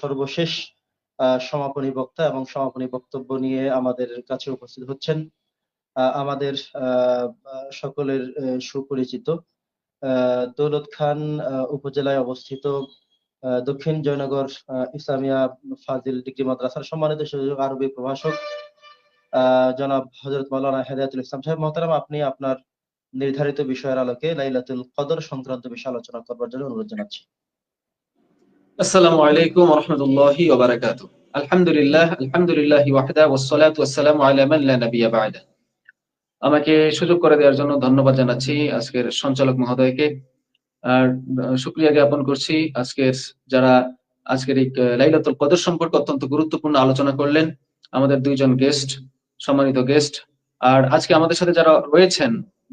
সর্বশেষ সমাপনী বক্তা এবং সমাপনী বক্তব্য নিয়ে আমাদের কাছে উপস্থিত হচ্ছেন। আমাদের সকলের সুপরিচিত দৌলত খান উপজেলায় অবস্থিত দক্ষিণ জয়নগর ইসলামিয়া ফাজিল ডিগ্রি মাদ্রাসার সম্মানিত আরবি প্রভাষক জনাব হজরত মাওলানা হেদায়তুল ইসলাম সাহেব মহতারাম, আপনি আপনার নির্ধারিত বিষয়ের আলোকে লাইলাতুল কদর সংক্রান্ত বিষয়ে আলোচনা করবার জন্য অনুরোধ জানাচ্ছি। আসসালামু আলাইকুম রহমতুল্লাহি আলহামদুলিল্লাহ আলহামদুলিল্লাহ ওয়াহদা ওয়াসসালাতু ওয়াসসালামু আলা মান লা নাবিয়্যা বা'দা। আমাকে সুযোগ করে দেওয়ার জন্য ধন্যবাদ জানাচ্ছি আজকের সঞ্চালক মহোদয়কে। আর শুকরিয়া জ্ঞাপন করছি আজকের যারা আজকের এই লাইলাতুল কদর সম্পর্কে অত্যন্ত গুরুত্বপূর্ণ আলোচনা করলেন, আমাদের দুইজন গেস্ট সম্মানিত গেস্ট আর আজকে আমাদের সাথে যারা রয়েছেন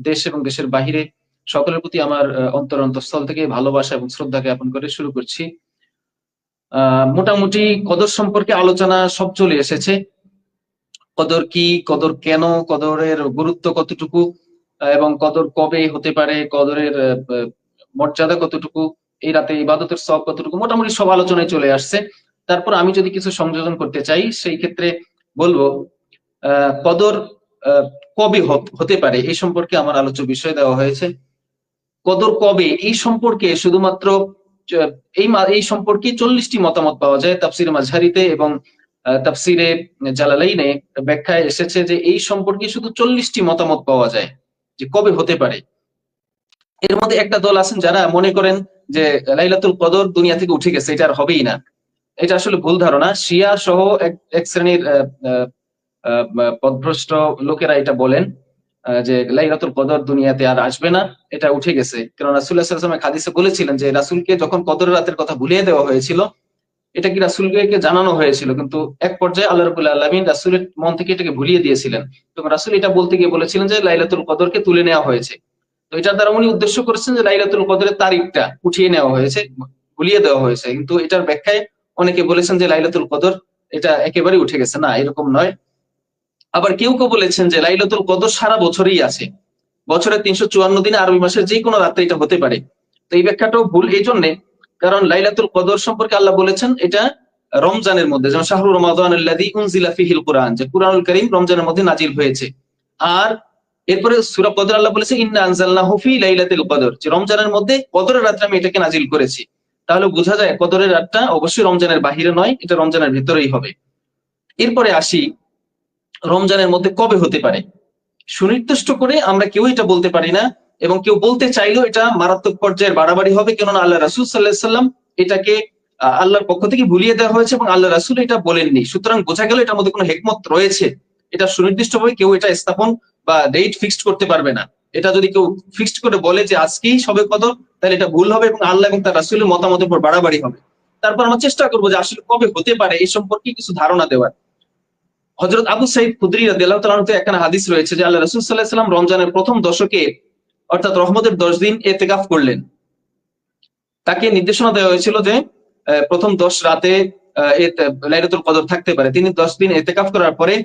দেশ এবং দেশের বাহিরে, সকলের প্রতি আমার অন্তর অন্তঃস্থল থেকে ভালোবাসা এবং শ্রদ্ধা জ্ঞাপন করে শুরু করছি। মোটামুটি কদর সম্পর্কে আলোচনা সব চলে এসেছে। কদর কি, কদর কেন, কদরের গুরুত্ব কতটুকু এবং কদর কবে হতে পারে, কদরের মর্যাদা কতটুকু, এই রাতে ইবাদতের সব কতটুকু, মোটামুটি সব আলোচনায় চলে আসছে। তারপর আমি যদি কিছু সংযোজন করতে চাই, সেই ক্ষেত্রে বলব কদর কবে হতে পারে, এই সম্পর্কে আমার আলোচ্য বিষয় দেওয়া হয়েছে। কদর কবে, এই সম্পর্কে শুধুমাত্র এই এই সম্পর্কে চল্লিশটি মতামত পাওয়া যায় তাফসিরে মাঝহারিতে এবং তাফসিরে জালালাইনে ব্যাখ্যায় এসেছে যে এই সম্পর্কে শুধু চল্লিশটি মতামত পাওয়া যায় যে কবে হতে পারে। এর মধ্যে একটা দল আছেন যারা মনে করেন যে লাইলাতুল কদর দুনিয়া থেকে উঠে গেছে, এটা আর হবেই না। এটা আসলে ভুল ধারণা। শিয়া সহ এক শ্রেণির পথভ্রষ্ট লোকেরা এটা বলেন। যে লাইলাতুল কদর দুনিয়াতে আর আসবে না, এটা উঠে গেছে। কারণ রাসুল্লাহ সাল্লাম হাদিসে বলেছিলেন যে রাসুলকে যখন কদর রাতের কথা ভুলিয়ে দেওয়া হয়েছিল, এটা কি রাসুলকে জানানো হয়েছিল? কিন্তু এক পর্যায়ে আল্লাহ রবুল্লাহ আলমিন রাসুলের মন থেকে এটাকে ভুলিয়ে দিয়েছিলেন। তখন রাসুল এটা বলতে গিয়ে বলেছিলেন যে লাইলাতুল কদরকে তুলে নেওয়া হয়েছে। তো এটার দ্বারা উনি উদ্দেশ্য করেছেন যে লাইলাতুল কদরের তারিখটা উঠিয়ে নেওয়া হয়েছে, ভুলিয়ে দেওয়া হয়েছে। কিন্তু এটার ব্যাখ্যায় অনেকে বলেছেন যে লাইলাতুল কদর এটা একেবারে উঠে গেছে। না, এরকম নয়। আবার কেউ কেউ বলেছেন যে লাইলাতুল কদর সারা বছরই আছে। বছরের তিনশো চুয়ান্ন দিনে আরবি মাসের যে কোনো রাতে এটা হতে পারে। তো এই ব্যাখ্যাটাও ভুল এই জন্যে, কারণ লাইলাতুল কদর সম্পর্কে আল্লাহ বলেছেন এটা রমজানের মধ্যে, যেমন শাহরুর ফিহিল কুরআন, যে কুরআনুল কারীম রমজানের মধ্যে নাজিল হয়েছে। আর এরপরে সুরা কদর আল্লাহ বলেছে, ইন্না আনজালনাহু ফি লাইলাতুল কদর যে রমজানের মধ্যে কদরের রাত্রে আমি এটাকে নাজিল করেছি। তাহলে বোঝা যায় কদরের রাতটা অবশ্যই রমজানের বাহিরে নয়, এটা রমজানের ভিতরেই হবে। এরপরে আসি রমজানের মধ্যে কবে হতে পারে? সুনির্দিষ্ট করে আমরা কেউ এটা বলতে পারি না এবং কেউ বলতে চাইলেও এটা মারাত্মক পর্যায়ের বাড়াবাড়ি হবে কেননা আল্লাহ রাসুল সাল্লাহ সাল্লাম এটাকে আল্লাহর পক্ষ থেকে ভুলিয়ে দেওয়া হয়েছে এবং আল্লাহ রাসুল এটা বলেননি। সুতরাং বোঝা গেল এটার মধ্যে কোনো হেকমত রয়েছে। এটা সুনির্দিষ্টভাবে কেউ এটা স্থাপন বা ডেট ফিক্সড করতে পারবে না। এটা যদি কেউ ফিক্সড করে বলে যে আজকেই সবে কদর, তাহলে এটা ভুল হবে এবং আল্লাহ এবং তার রাসুলের মতামতের উপর বাড়াবাড়ি হবে। তারপর আমরা চেষ্টা করব যে আসলে কবে হতে পারে এই সম্পর্কে কিছু ধারণা দেওয়ার। হজরত আবু সাইদ খুদরি রাদিয়াল্লাহু এখানে হাদিস রয়েছে যে আল্লাহ রাসূল সাল্লাল্লাহু রমজানের প্রথম দশকে অর্থাৎ রহমতের দশ দিন এতেকাফ করলেন। তাকে নির্দেশনা দেওয়া হয়েছিল যে প্রথম দশ রাতে আহ, লাইলাতুল কদর থাকতে পারে। তিনি দশ দিন এতেকাফ করার পরে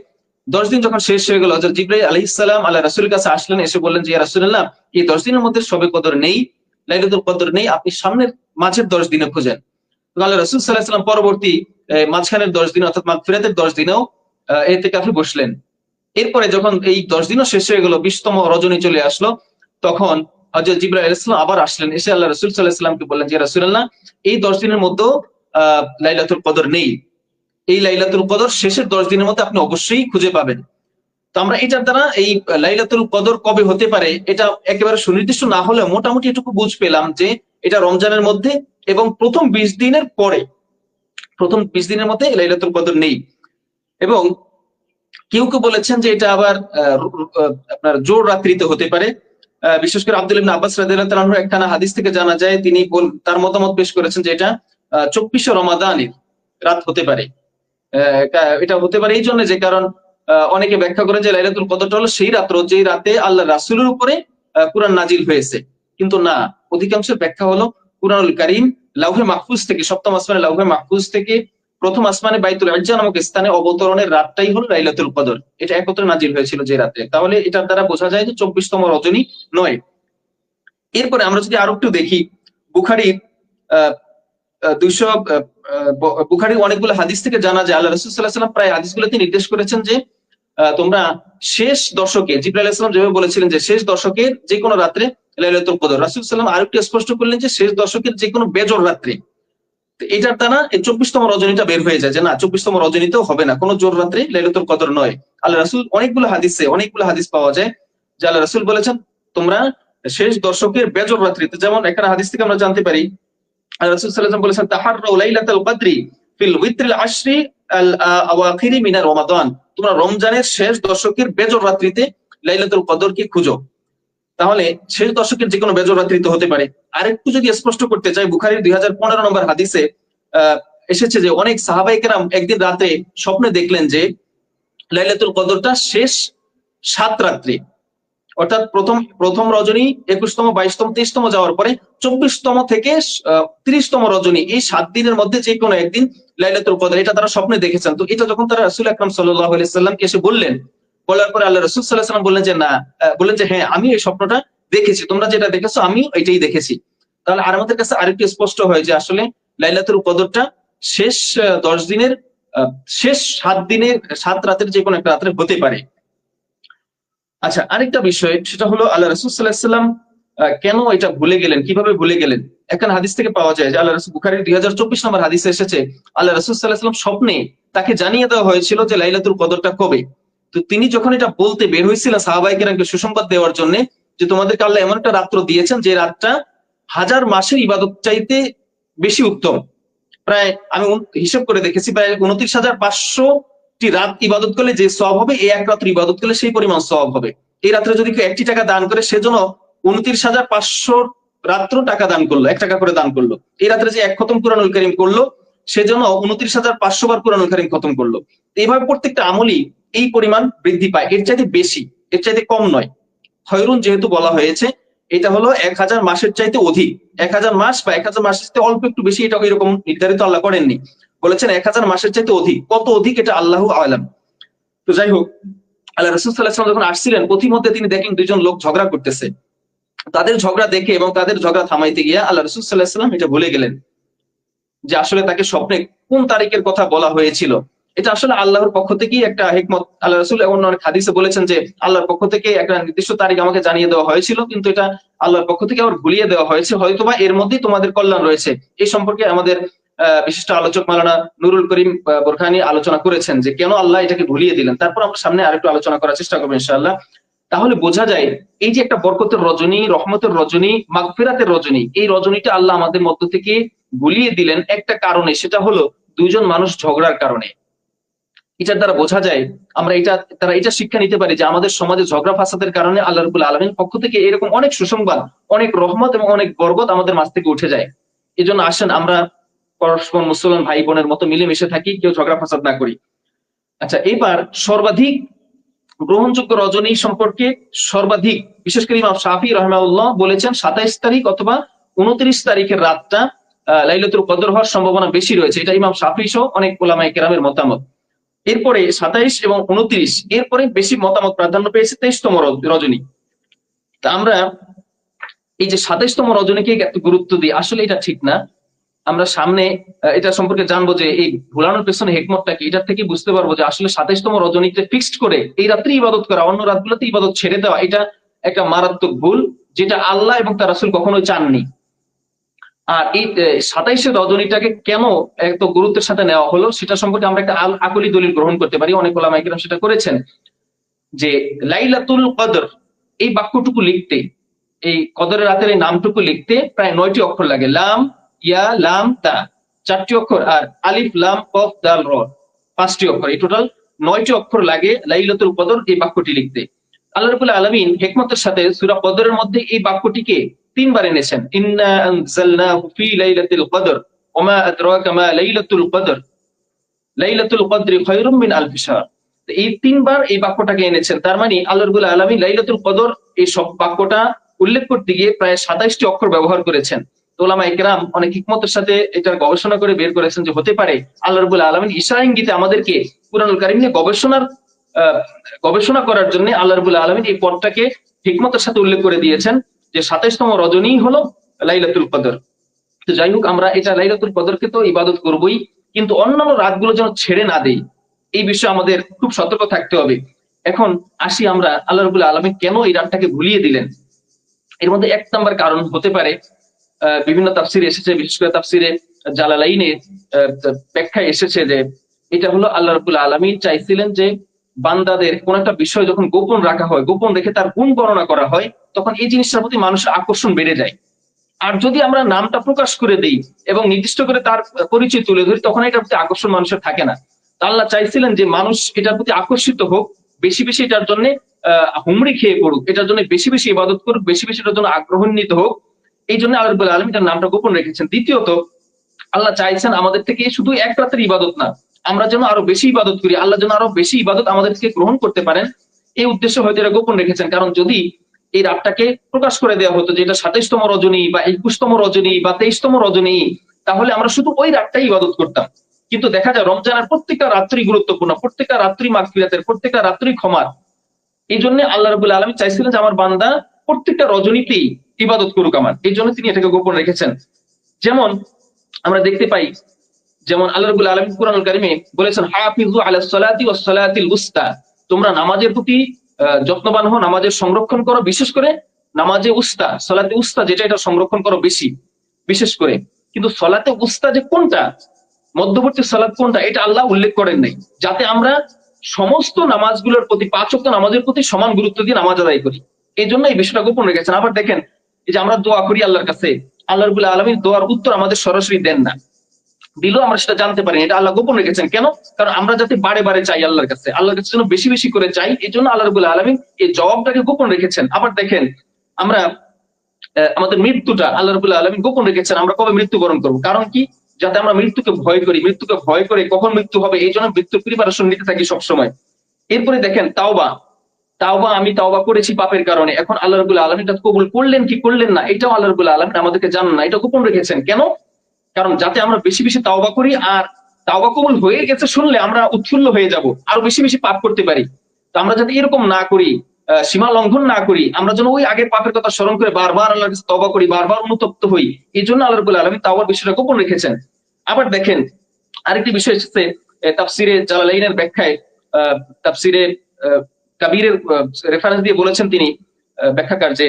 দশ দিন যখন শেষ হয়ে গেল হজরত জিব্রাইল আলাইহিস সালাম আল্লাহ রাসূলের কাছে আসলেন এসে বললেন যে ইয়া রাসূলুল্লাহ এই দশ দিনের মধ্যে সবে কদর নেই লাইলাতুল কদর নেই আপনি সামনের মাঝের দশ দিনে খুঁজেন। আল্লাহ রাসূল সাল্লাল্লাহু সাল্লাম পরবর্তী মাঝখানের দশ দিন অর্থাৎ মাগফিরাতের দশ দিনেও আহ, এতেকাফে বসলেন। এরপরে যখন এই দশ দিনও শেষ হয়ে গেল বিশতম রজনী চলে আসলো তখন হজরত জিব্রাইল আলাইহিস সালাম আবার আসলেন। এসে আল্লাহ রসুল সাল্লাল্লাহু আলাইহি সাল্লামকে বললেন যে রাসূলুল্লাহ এই দশ দিনের মধ্যে আহ লাইলাতুল কদর নেই। এই লাইলাতুল কদর শেষের দশ দিনের মধ্যে আপনি অবশ্যই খুঁজে পাবেন। তো আমরা এটার দ্বারা এই লাইলাতুল কদর কবে হতে পারে এটা একেবারে সুনির্দিষ্ট না হলেও মোটামুটি এটুকু বুঝ পেলাম যে এটা রমজানের মধ্যে এবং প্রথম বিশ দিনের পরে প্রথম বিশ দিনের মধ্যে লাইলাতুল কদর নেই। এবং কেউ কেউ বলেছেন যে এটা আবার আপনার জোর রাত্রিতে হতে পারে। বিশেষ করে আব্দুল আব্বাস রাদিয়াল্লাহু একখানা হাদিস থেকে জানা যায়, তিনি তার মতামত পেশ করেছেন যে এটা চব্বিশে রমাদানের রাত হতে পারে। এটা হতে পারে এই জন্য যে কারণ অনেকে ব্যাখ্যা করেন যে লাইলাতুল কদরটা হলো সেই রাত্র, যেই রাতে আল্লাহ রাসুলের উপরে কুরআন নাজিল হয়েছে। কিন্তু না, অধিকাংশের ব্যাখ্যা হলো কুরআনুল কারীম লাউহে মাহফুজ থেকে, সপ্তম আসমানে লাউহে মাহফুজ থেকে প্রথম আসমানে বাইতুল ইজ্জা নামক স্থানে অবতরণের রাতটাই হলো লাইলাতুল কদর। এটা একত্রে নাজিল হয়েছিল যে রাতে। তাহলে এটার দ্বারা বোঝা যায় যে চব্বিশতম রজনী নয়। এরপরে আমরা যদি আরও একটু দেখি বুখারির দুইশো বুখারি অনেকগুলো হাদিস থেকে জানা যায়, আল্লাহ রসুল সাল্লাহ সাল্লাম প্রায় হাদিসগুলোতে নির্দেশ করেছেন যে তোমরা শেষ দশকে, জিব্রাইল ইসলাম যেভাবে বলেছিলেন যে শেষ দশকের যে কোনো রাত্রে লাইলাতুল কদর। রাসূল সাল্লাম আরেকটু স্পষ্ট করলেন যে শেষ দশকের যে কোনো বেজর রাত্রে। এটার দ্বারা এই চব্বিশতম রজনীটা বের হয়ে যায় যে না, চব্বিশতম রজনীতেও হবে না, কোনো জোর রাত্রে লাইলাতুল কদর নয়। আল্লাহ রাসূল অনেকগুলো হাদিসে, অনেকগুলো হাদিস পাওয়া যায়, যে আল্লাহ রাসূল বলেছেন, তোমরা শেষ দর্শকের বেজর রাত্রিতে যেমন এখানে হাদিস থেকে আমরা জানতে পারি, আল্লাহ রাসূল ওয়াসাল্লাম বলেছেন তাহাররাউ লাইলাতুল কদরি ফিল উইত্রিল আশরি আল আওয়াখিরি মিনার রমাদান। তোমরা রমজানের শেষ দশকের বেজর রাত্রিতে লাইলাতুল কদরকে খুঁজো। তাহলে শেষ দশকের যে কোনো বেজর রাত্রিতে হতে পারে। আরেকটু যদি স্পষ্ট করতে চাই, বুখারীর দুই হাজার পনেরো নম্বর হাদিসে এসেছে যে অনেক সাহাবাই কেরাম একদিন রাতে স্বপ্নে দেখলেন যে লাইলাতুল কদরটা শেষ সাত রাত্রি। অর্থাৎ প্রথম প্রথম রজনী একুশতম, বাইশতম, তেইশতম যাওয়ার পরে চব্বিশতম থেকে তিরিশতম রজনী এই সাত দিনের মধ্যে যে কোনো একদিন লাইলাতুল কদর, এটা তারা স্বপ্নে দেখেছেন। তো এটা যখন তারা রাসূল আকরাম সাল্লাহ সাল্লামকে এসে বললেন বলার পরে আল্লাহ রাসূল আলাইহি সাল্লাম বললেন যে, না। বললেন যে হ্যাঁ আমি এই স্বপ্নটা দেখেছি। তোমরা যেটা দেখেছ, আমি এটাই দেখেছি। তাহলে আর আমাদের কাছে আরেকটু স্পষ্ট হয় যে, আসলে লাইলাতুল কদরটা শেষ দশ দিনের শেষ সাত দিনের, সাত রাতের যে কোনো একটা রাত্রে হতে পারে। আচ্ছা আরেকটা বিষয়, সেটা হলো আল্লাহ রসুল সাল্লাহ সাল্লাম কেন এটা ভুলে গেলেন? কীভাবে ভুলে গেলেন? এখানে হাদিস থেকে পাওয়া যায় যে, আল্লাহ রসুল বুখারির দুই হাজার চব্বিশ নম্বর হাদিসে এসেছে, আল্লাহ রসুল সাল্লাহ সাল্লাম স্বপ্নে তাকে জানিয়ে দেওয়া হয়েছিল যে, লাইলাতুল কদরটা কবে? তো তিনি যখন এটা বলতে বের হয়েছিলেন সাহাবাইকেরাকে সুসংবাদ দেওয়ার জন্য যে তোমাদের আল্লাহ এমন একটা রাত্র দিয়েছেন যে রাতটা হাজার মাসের ইবাদত চাইতে বেশি উত্তম। প্রায় আমি হিসাব করে দেখেছি, প্রায় উনত্রিশ হাজার পাঁচশো টি রাত ইবাদত করলে যে সব হবে, এই এক রাত্র ইবাদত করলে সেই পরিমাণ সব হবে। এই রাত্রে যদি কেউ একটি টাকা দান করে, সেজন্য উনত্রিশ হাজার পাঁচশো রাত্র টাকা দান করল, এক টাকা করে দান করল। এই রাত্রে যে এক খতম কোরআনুল করিম করল সেজন্য উনত্রিশ হাজার পাঁচশো বার কোরআনুল করিম খতম করল। এইভাবে প্রত্যেকটা আমলই এই পরিমাণ বৃদ্ধি পায়। এর চাইতে বেশি, এর চাইতে কম নয়। খয়রুন যেহেতু বলা হয়েছে, এটা হলো এক হাজার মাসের চাইতে অধিক। এক হাজার মাস বা এক হাজার মাসের চাইতে অল্প একটু বেশি এটা এরকম নির্ধারিত আল্লাহ করেননি। বলেছেন এক হাজার মাসের চাইতে অধিক। কত অধিক এটা আল্লাহ আলাম। তো যাই হোক, আল্লাহ রসুল সাল্লাহাম যখন আসছিলেন, পথিমধ্যে তিনি দেখেন দুইজন লোক ঝগড়া করতেছে। তাদের ঝগড়া দেখে এবং তাদের ঝগড়া থামাইতে গিয়ে আল্লাহ রসুল সাল্লাহ সাল্লাম এটা ভুলে গেলেন। যে আসলে তাকে স্বপ্নে কোন তারিখের কথা বলা হয়েছিল। এটা আসলে আল্লাহর পক্ষ থেকেই একটা হেকমত। আল্লাহ রসুল অন্য অনেক হাদিসে বলেছেন যে, আল্লাহর পক্ষ থেকে একটা নির্দিষ্ট তারিখ আমাকে জানিয়ে দেওয়া হয়েছিল, কিন্তু এটা আল্লাহর পক্ষ থেকে আবার ভুলিয়ে দেওয়া হয়েছে। হয়তোবা এর মধ্যেই তোমাদের কল্যাণ রয়েছে। এই সম্পর্কে আমাদের বিশিষ্ট আলোচক মালানা নুরুল করিম বোরখানি আলোচনা করেছেন যে, কেন আল্লাহ এটাকে ভুলিয়ে দিলেন? তারপর আমরা সামনে আরেকটু আলোচনা করার চেষ্টা করব ইনশাআল্লাহ। তাহলে বোঝা যায়, এই যে একটা বরকতের রজনী, রহমতের রজনী, মাগফিরাতের রজনী, এই রজনীটা আল্লাহ আমাদের মধ্য থেকে ভুলিয়ে দিলেন একটা কারণে, সেটা হলো দুইজন মানুষ ঝগড়ার কারণে। এটার দ্বারা বোঝা যায়, আমরা এটা, তারা এটা শিক্ষা নিতে পারি যে আমাদের সমাজে ঝগড়া ফাসাদের কারণে আল্লাহ রবুল আলমীর পক্ষ থেকে এরকম অনেক সুসংবাদ, অনেক রহমত এবং অনেক বরকত আমাদের মাঝ থেকে উঠে যায়। এই জন্য আসেন আমরা পরস্পর মুসলমান ভাই বোনের মতো মিলেমিশে থাকি, কেউ ঝগড়া ফাসাদ না করি। আচ্ছা এবার সর্বাধিক গ্রহণযোগ্য রজনী সম্পর্কে সর্বাধিক, বিশেষ করে ইমাম শাফি রহমাউল্লাহ বলেছেন সাতাইশ তারিখ অথবা উনত্রিশ তারিখের রাতটা লাইলাতুল কদর হওয়ার সম্ভাবনা বেশি রয়েছে। এটা ইমাম শাফি সহ অনেক ওলামাই কেরামের মতামত। এরপরে সাতাইশ এবং উনত্রিশ, এরপরে বেশি মতামত প্রাধান্য পেয়েছে তেইশতম রজনী। তা আমরা এই যে সাতাইশতম রজনীকে এত গুরুত্ব দিই। আসলে এটা ঠিক না। আমরা সামনে এটা সম্পর্কে জানব যে এই ভুলানোর পেছনে হেকমতটা কি? এটার থেকে বুঝতে পারব যে আসলে সাতাইশতম রজনীতে ফিক্সড করে এই রাত্রে ইবাদত করা, অন্য রাতগুলোতে ইবাদত ছেড়ে দেওয়া, এটা একটা মারাত্মক ভুল, যেটা আল্লাহ এবং তার রাসূল কখনোই চাননি। আর এই সাতাইশে রজনীটাকে কেন এত গুরুত্বের সাথে নেওয়া হলো সেটা সম্পর্কে আমরা একটা আকলি দলিল গ্রহণ করতে পারি। অনেক ওলামাইকেরাম সেটা করেছেন যে, লাইলাতুল কদর, এই বাক্যটুকু লিখতে, এই কদরের রাতের এই নামটুকু লিখতে প্রায় নয়টি অক্ষর লাগে। লাম, ইয়া, লাম, তা। চারটি অক্ষর আর আলিফ, লাম, কফ, দাল, র। পাঁচটি অক্ষর। এই টোটাল নয়টি অক্ষর লাগে লাইলাতুল কদর এই বাক্যটি লিখতে। আল্লাহ রাব্বুল আলামিন হিকমতের সাথে সূরা কদরের মধ্যে এই বাক্যটিকে তিনবার এনেছেন। ইন্না আনজালনাহু ফি লাইলাতিল কদর, ওমা আদরাকা এই তিনবার এই বাক্যটাকে এনেছেন। তার মানে আল্লাহ রাব্বুল আলামিন লাইলাতুল কদর এই সব বাক্যটা উল্লেখ করতে গিয়ে প্রায় সাতাইশটি অক্ষর ব্যবহার করেছেন। তো ওলামা ইকরাম অনেক হিকমতের সাথে এটার গবেষণা করে বের করেছেন যে হতে পারে আল্লাহ রাব্বুল আলামিন ইঙ্গিতে আমাদেরকে কুরআনুল কারীম নিয়ে গবেষণার গবেষণা করার জন্য আল্লাহ রাব্বুল আলামিন এই পদটাকে হিকমতের সাথে উল্লেখ করে দিয়েছেন। যে সাতাইশতম রজনী হলো লাইলাতুল কদর। তো যাই হোক আমরা এটা লাইলাতুল কদরকে তো ইবাদত করবই কিন্তু অন্যান্য রাতগুলো যেন ছেড়ে না দেই এই বিষয়ে আমাদের খুব সতর্ক থাকতে হবে। এখন আসি আমরা আল্লাহ রবুল্লা আলমী কেন এই রাতটাকে ভুলিয়ে দিলেন? এর মধ্যে এক নম্বর কারণ হতে পারে বিভিন্ন তাফসিরে এসেছে বিশেষ করে তাফসিরে জালালাইনে আহ, ব্যাখ্যায় এসেছে যে এটা হলো আল্লাহ রবুল্লা আলমী চাইছিলেন যে বান্দাদের কোন একটা বিষয় যখন গোপন রাখা হয়, গোপন রেখে তার গুণ গণনা করা হয়, তখন এই জিনিসটার প্রতি মানুষের আকর্ষণ বেড়ে যায়। আর যদি আমরা নামটা প্রকাশ করে দেই এবং নির্দিষ্ট করে তার পরিচয় তুলে ধরি, তখন এটার প্রতি আকর্ষণ মানুষের থাকে না। আল্লাহ চাইছিলেন যে মানুষ এটার প্রতি আকর্ষিত হোক, বেশি বেশি এটার জন্য, আহ, হুমড়ি খেয়ে পড়ুক, এটার জন্য বেশি বেশি ইবাদত করুক, বেশি বেশি এটার জন্য আগ্রহান্বিত হোক, এই জন্য আল্লাহ আলম এটার নামটা গোপন রেখেছেন। দ্বিতীয়ত, আল্লাহ চাইছেন আমাদের থেকে শুধু এক রাতের ইবাদত না আমরা যেন আরও বেশি ইবাদত করি, আল্লাহ যেন আরও বেশি ইবাদত আমাদেরকে গ্রহণ করতে পারেন, এই উদ্দেশ্য হয়তো এটা গোপন রেখেছেন। কারণ যদি এই রাতটাকে প্রকাশ করে দেওয়া হতো যেটা সাতাইশতম রজনী বা একুশতম রজনী বা তেইশতম রজনী, তাহলে আমরা শুধু ওই রাতটাই ইবাদত করতাম। কিন্তু দেখা যায় রমজানের প্রত্যেকটা রাত্রি গুরুত্বপূর্ণ, প্রত্যেকটা রাত্রি মাগফিরাতের, প্রত্যেকটা রাত্রি ক্ষমার। এই জন্য আল্লাহ রবুল্লা আলমী চাইছিলেন যে আমার বান্দা প্রত্যেকটা রজনীতেই ইবাদত করুক আমার। এই জন্য তিনি এটাকে গোপন রেখেছেন। যেমন আমরা দেখতে পাই যেমন আল্লাহ রবুল আলমী কুরআন কারিমে বলেছেন হাফিজু আলা সালাতি ওয়াস সালাতিল উস্তা। তোমরা নামাজের প্রতি যত্নবান হও, নামাজের সংরক্ষণ করো, বিশেষ করে নামাজে উস্তা, সলাতে উস্তা যেটা এটা সংরক্ষণ করো বেশি, বিশেষ করে। কিন্তু সলাতে উস্তা যে কোনটা? মধ্যবর্তী সালাত কোনটা? এটা আল্লাহ উল্লেখ করেন নাই। যাতে আমরা সমস্ত নামাজগুলোর প্রতি, পাঁচ ওয়াক্ত নামাজের প্রতি সমান গুরুত্ব দিয়ে নামাজ আদায় করি। এই জন্য এই বিষয়টা গোপন রেখেছেন। আবার দেখেন, এই যে আমরা দোয়া করি আল্লাহর কাছে, আল্লাহ আলমীর দোয়ার উত্তর আমাদের সরাসরি দেন না। দিলেও আমরা সেটা জানতে পারি এটা আল্লাহ গোপন রেখেছেন। কেন? কারণ আমরা যাতে বারে বারে চাই আল্লাহর কাছে। আল্লাহর কাছে যেন বেশি বেশি করে চাই, এই জন্য আল্লাহ রবুল্লা আলমী এই জবাবটাকে গোপন রেখেছেন। আবার দেখেন, আমরা আমাদের মৃত্যুটা আল্লাহ রবুল্লা আলমী গোপন রেখেছেন, আমরা কবে মৃত্যুবরণ করব? কারণ কি? যাতে আমরা মৃত্যুকে ভয় করি, মৃত্যুকে ভয় করে কখন মৃত্যু হবে, এই জন্য মৃত্যুর প্রিপারেশন নিতে থাকি সবসময়। এরপরে দেখেন, তাওবা। তাওবা, আমি তাওবা করেছি পাপের কারণে। এখন আল্লাহ রবুল্লা আলম এটা কবুল করলেন কি করলেন না, এটাও আল্লাহ রবুল্লা আলম আমাদেরকে জানান না। এটা গোপন রেখেছেন। কেন? কারণ যাতে আমরা বেশি বেশি তাওবা করি আর তাওবা কবুল হয়ে গেছে শুনলে আমরা উৎফুল্ল হয়ে যাব, আরও বেশি বেশি পাপ করতে পারি। তো আমরা যাতে এরকম না করি সীমা লঙ্ঘন না করি, আমরা যেন ওই আগের পাপের কথা স্মরণ করে বারবার আল্লাহর কাছে তবা করি, বারবার অনুতপ্ত হই, এই জন্য আল্লাহ রবুল্লা আলমী তাওবার বিষয়টা গোপন রেখেছেন। আবার দেখেন, আরেকটি বিষয় এসেছে তাফসিরে জালালাইনের ব্যাখ্যায় তাফসিরে কাবিরের রেফারেন্স দিয়ে বলেছেন তিনি ব্যাখ্যাকার যে,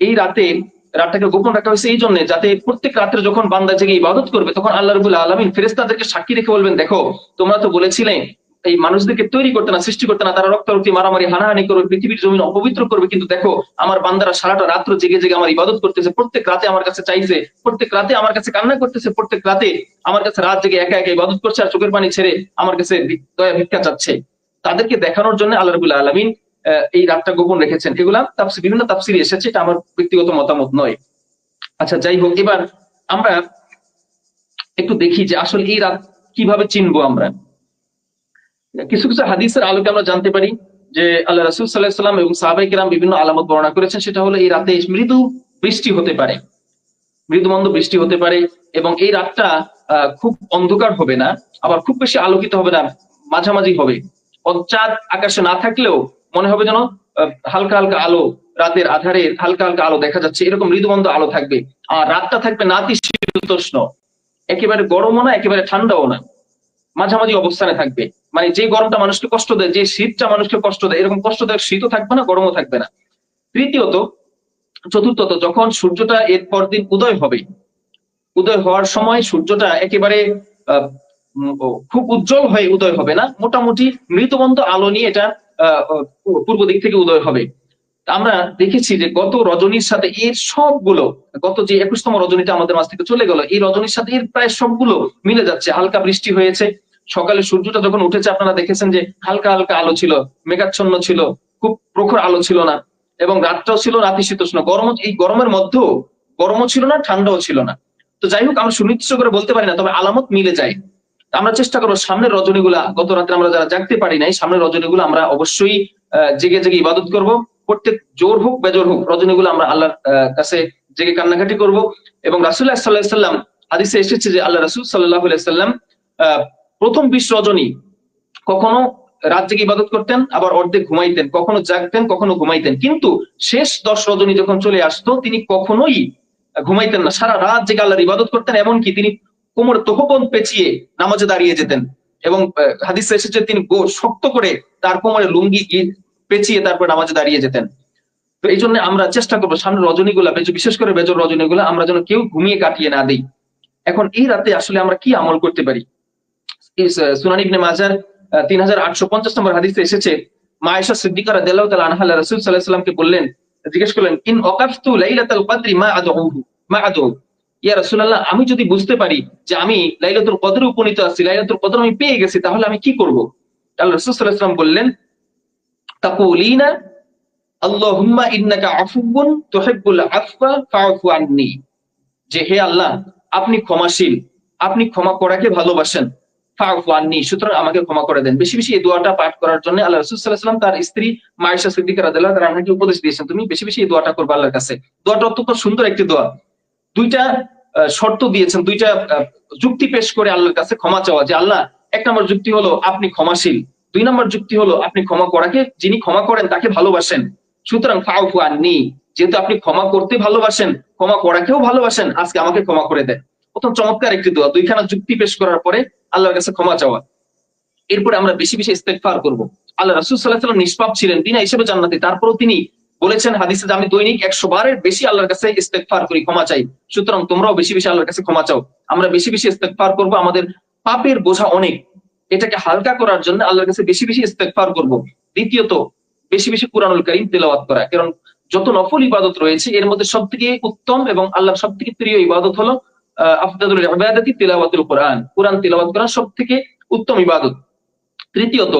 এই রাতে রাতটাকে গোপন রাখা হয়েছে এই জন্য যাতে প্রত্যেক রাত্রে যখন বান্দা জেগে ইবাদত করবে, তখন আল্লাহ রবুল আলমিন ফেরেস্তাদেরকে সাক্ষী রেখে বলবেন, দেখো, তোমরা তো বলেছিলে, এই মানুষদেরকে তৈরি করতে না, সৃষ্টি করতে না, তারা রক্তারক্তি, মারামারি, হানাহানি করবে, পৃথিবীর জমিন অপবিত্র করবে, কিন্তু দেখো, আমার বান্দারা সারাটা রাত্র জেগে জেগে আমার ইবাদত করতেছে, প্রত্যেক রাতে আমার কাছে চাইছে, প্রত্যেক রাতে আমার কাছে কান্না করতেছে, প্রত্যেক রাতে আমার কাছে রাত জেগে একা একা ইবাদত করছে আর চোখের পানি ছেড়ে আমার কাছে দয়া ভিক্ষা চাচ্ছে। তাদেরকে দেখানোর জন্য আল্লাহ রবুল আলমিন এই রাতটা গোপন রেখেছেন। এগুলা তাফসির বিভিন্ন তাফসিরে এসেছে, এটা আমার ব্যক্তিগত মতামত নয়। আচ্ছা যাই হোক, এবার আমরা একটু দেখি যে আসলে এই রাত কীভাবে চিনবো আমরা। কিছু কিছু হাদিসের আলোকে আমরা জানতে পারি যে আল্লাহ রাসুল সাল্লাহ সাল্লাম এবং সাহাবাই কিরাম বিভিন্ন আলামত বর্ণনা করেছেন। সেটা হলো এই রাতে মৃদু বৃষ্টি হতে পারে। মৃদুমন্দ বৃষ্টি হতে পারে এবং এই রাতটা খুব অন্ধকার হবে না, আবার খুব বেশি আলোকিত হবে না, মাঝামাঝি হবে। চাঁদ আকাশে না থাকলেও মনে হবে যেন হালকা হালকা আলো, রাতের আধারে হালকা হালকা আলো দেখা যাচ্ছে, এরকম মৃদুমন্দ আলো থাকবে। আর রাতটা থাকবে নাতিশীতোষ্ণ একেবারে গরমও না, একেবারে ঠান্ডাও না। মাঝামাঝি অবস্থানে থাকবে। মানে যে গরমটা মানুষকে কষ্ট দেয়, যে শীতটা মানুষকে কষ্ট দেয়, এরকম কষ্টদায়ক শীতও থাকবে না, গরমও থাকবে না। তৃতীয়ত, চতুর্থত, যখন সূর্যটা এর পরদিন উদয় হবে, উদয় হওয়ার সময় সূর্যটা একেবারে খুব উজ্জ্বল হয়ে উদয় হবে না। মোটামুটি মৃতবন্ধ আলো নিয়ে এটা পূর্ব দিক থেকে উদয় হবে। আমরা দেখেছি যে গত রজনীর সাথে এর সবগুলো, গত যে একুশতম রজনীটা আমাদের মাঝ থেকে চলে গেল, এই রজনীর সাথে এর প্রায় সবগুলো মিলে যাচ্ছে। হালকা বৃষ্টি হয়েছে, সকালে সূর্যটা যখন উঠেছে, আপনারা দেখেছেন যে হালকা হালকা আলো ছিল, মেঘাচ্ছন্ন ছিল, খুব প্রখর আলো ছিল না, এবং রাতটাও ছিল নাতিশীতোষ্ণ গরম এই গরমের মধ্যেও গরমও ছিল না, ঠান্ডাও ছিল না। তো যাই হোক, আমরা সুনির্দিষ্ট করে বলতে পারি না, তবে আলামত মিলে যায়। আমরা চেষ্টা করব সামনের রজনীগুলা, গত রাত্রে আমরা যারা জাগতে পারি নাই, সামনের রজনীগুলো আমরা অবশ্যই জেগে জেগে ইবাদত করব। প্রত্যেক জোর হোক, বেজোর হোক, রজনীগুলো আমরা আল্লাহর কাছে জেগে কান্নাকাটি করব। এবং রাসুল্লাহ সাল্লাহ সাল্লাম এসেছে যে আল্লাহ রাসুল সাল্লাহ সাল্লাম প্রথম বিশ রজনী কখনো রাত জেগে ইবাদত করতেন, আবার অর্ধেক ঘুমাইতেন, কখনো জাগতেন, কখনো ঘুমাইতেন। কিন্তু শেষ দশ রজনী যখন চলে আসতো, তিনি কখনোই ঘুমাইতেন না। সারা রাত জেগে আল্লাহর ইবাদত করতেন, এমনকি তিনি কোমরে তহবন পেঁচিয়ে নামাজে দাঁড়িয়ে যেতেন এবং হাদিসে এসেছে তিনি গো- শক্ত করে তার কোমরে লুঙ্গি পেঁচিয়ে তারপর নামাজে দাঁড়িয়ে যেতেন। তো এই জন্য আমরা চেষ্টা করব সামনে রজনীগুলা বিশেষ করে বেজর রজনীগুলা, আমরা যেন কেউ ঘুমিয়ে কাটিয়ে না দিই। এখন এই রাতে আসলে আমরা কি আমল করতে পারি? ইবনে মাজার তিন হাজার আটশো পঞ্চাশ নম্বর হাদিসে এসেছে মায়েশা সিদ্দিকা রাদিয়াল্লাহু তাআলা আনহা রাসূল সাল্লাল্লাহু সাল্লামকে বললেন, জিজ্ঞেস করলেন, ইন ওয়াকাফতু লাইলাতাল কদরি মা আদউহু? মা আদউ। ইয়া রাসূলুল্লাহ, আমি যদি বুঝতে পারি যে আমি লাইলাতুল কদরে উপনীত আছি, লাইলাতুল কদর আমি পেয়ে গেছি, তাহলে আমি কি করব? আল্লাহ রাসূল সাল্লাল্লাহু আলাইহি সাল্লাম বললেন, তাকুলিনা, আল্লাহুম্মা ইন্নাকা আফুবুন তুহিব্বুল আফওয়া, ফাআফু আন্নি। যে হে আল্লাহ, আপনি ক্ষমাশীল, আপনি ক্ষমা করাকে ভালোবাসেন, ফাআফু আন্নি, সুতরাং আমাকে ক্ষমা করে দেন। বেশি বেশি এই দোয়াটা পাঠ করার জন্য আল্লাহ রাসূল সাল্লাল্লাহু আলাইহি ওয়াসাল্লাম তার স্ত্রী মায়েশা সিদ্দিকা রাদিয়াল্লাহু তাআলা আনহাকে উপদেশ দিয়েছেন, তুমি বেশি বেশি এই দোয়াটা করবে আল্লাহর কাছে। দোয়াটা অত্যন্ত সুন্দর একটি দোয়া। দুইটা শর্ত দিয়েছেন, দুইটা যুক্তি পেশ করে আল্লাহর কাছে ক্ষমা চাওয়া যে, আল্লাহ, এক নম্বর যুক্তি হলো আপনি ক্ষমাশীল, দুই নম্বর যুক্তি হলো আপনি ক্ষমা করাকে, যিনি ক্ষমা করেন তাকে ভালোবাসেন। সুতরাং ফাউফু আননি, যেহেতু আপনি ক্ষমা করতে ভালোবাসেন, ক্ষমা করাকেও ভালোবাসেন, আজকে আমাকে ক্ষমা করে দেন। প্রথম চমৎকার একটি দোয়া, দুইখানা যুক্তি পেশ করার পরে আল্লাহর কাছে ক্ষমা চাওয়া। এরপরে আমরা বেশি বেশি ইস্তেগফার করব। আল্লাহ রাসূল সাল্লাহ ওয়াসাল্লাম নিষ্পাপ ছিলেন, বিনা হিসেবে জান্নাতি, তারপরেও তিনি বলেছেন হাদিসে যে আমি দৈনিক একশো বারের বেশি আল্লাহর কাছে ইস্তেগফার করি ক্ষমা চাই। সুতরাং তোমরাও বেশি বেশি আল্লাহর কাছে ক্ষমা চাও। আমরা বেশি বেশি ইস্তেগফার করব আমাদের পাপের বোঝা অনেক। এটাকে হালকা করার জন্য আল্লাহর কাছে বেশি বেশি ইস্তেগফার করব। দ্বিতীয়ত বেশি বেশি কুরআনুল কারীম তেলাওয়াত করা। কারণ যত নফল ইবাদত রয়েছে এর মধ্যে সব থেকে উত্তম এবং আল্লাহর সবথেকে প্রিয় ইবাদত হলো আহ, আফদালুল ইবাদাতি তিলাওয়াতুল কোরআন। কোরআন তিলাওয়াত করা সব থেকে উত্তম ইবাদত। তৃতীয়ত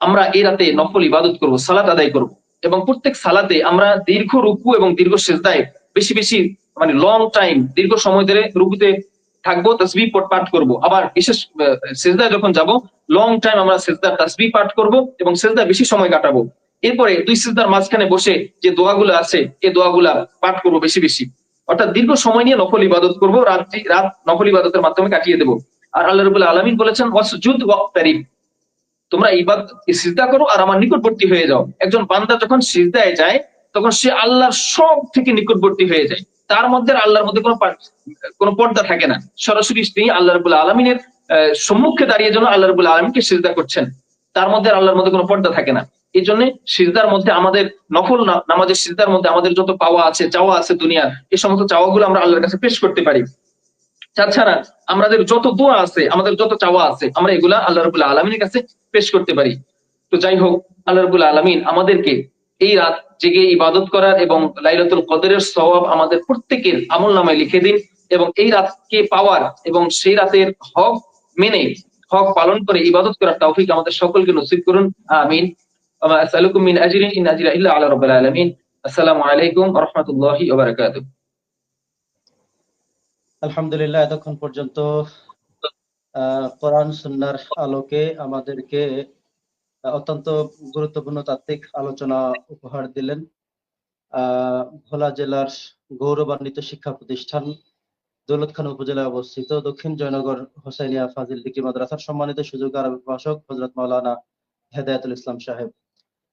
আমরা এই রাতে নফল ইবাদত করব সালাত আদায় করব। এবং প্রত্যেক সালাতে আমরা দীর্ঘ রুকু এবং দীর্ঘ সেজদায় বেশি বেশি মানে লং টাইম দীর্ঘ সময় ধরে রুকুতে থাকব তসবি পাঠ করব। আবার বিশেষ সেজদায় যখন যাব লং টাইম আমরা সেজদার তসবি পাঠ করব এবং সেজদায় বেশি সময় কাটাবো। এরপরে দুই সেজদার মাঝখানে বসে যে দোয়াগুলো আছে এই দোয়াগুলা পাঠ করব বেশি বেশি। অর্থাৎ দীর্ঘ সময় নিয়ে নকল ইবাদত করব, রাত্রি, রাত নকল ইবাদতের মাধ্যমে কাটিয়ে দেবো। আর আল্লাহ রবুল্লাহ আলমিন বলেছেন, ওয়াসজুদ ওয়াক্তারিব। তোমরা ইবাদ সিজদা করো আর আমার নিকটবর্তী হয়ে যাও। একজন বান্দা যখন সিজদায় যায়, তখন সে আল্লাহর সব থেকে নিকটবর্তী হয়ে যায়। তার মধ্যে আল্লাহর মধ্যে কোনো কোনো পর্দা থাকে না। সরাসরি তিনি আল্লাহ রবুল্লাহ আলমিনের সম্মুখে দাঁড়িয়ে যেন আল্লাহ রবুল্লাহ আলমীকে সিজদা করছেন। তার মধ্যে আল্লাহর মধ্যে কোনো পর্দা থাকে না। এই জন্য সিজদার মধ্যে আমাদের নফল নামাজের সিজদার মধ্যে আমাদের যত পাওয়া আছে, চাওয়া আছে দুনিয়ার এই সমস্ত চাওয়াগুলো আমরা আল্লাহর কাছে পেশ করতে পারি। তাছাড়া আমাদের যত দোয়া আছে, আমাদের যত চাওয়া আছে, আমরা এগুলা আল্লাহ রবুল্লাহ আলমিনের কাছে পেশ করতে পারি। তো যাই হোক, আল্লাহ রবুল্লাহ আলমিন আমাদেরকে এই রাত জেগে ইবাদত করার এবং লাইলাতুল কদরের সওয়াব আমাদের প্রত্যেকের আমল নামায় লিখে দিন এবং এই রাতকে পাওয়ার এবং সেই রাতের হক মেনে, হক পালন করে ইবাদত করার তৌফিক আমাদের সকলকে নসিব করুন। আমিন। মিন আসসালামু আলাইকুম ওয়া রাহমাতুল্লাহি ওয়া বারাকাতুহু। আলহামদুলিল্লাহ, এতক্ষণ পর্যন্ত কোরআন সুন্নাহর আলোকে আমাদেরকে অত্যন্ত গুরুত্বপূর্ণ তাত্ত্বিক আলোচনা উপহার দিলেন। ভোলা জেলার গৌরবান্বিত শিক্ষা প্রতিষ্ঠান দৌলতখান উপজেলায় অবস্থিত দক্ষিণ জয়নগর হোসাইনিয়া ফাজিল ডিগ্রি মাদ্রাসার সম্মানিত সুযোগ আরবি ভাষক হজরত মাওলানা হেদায়াতুল ইসলাম সাহেব।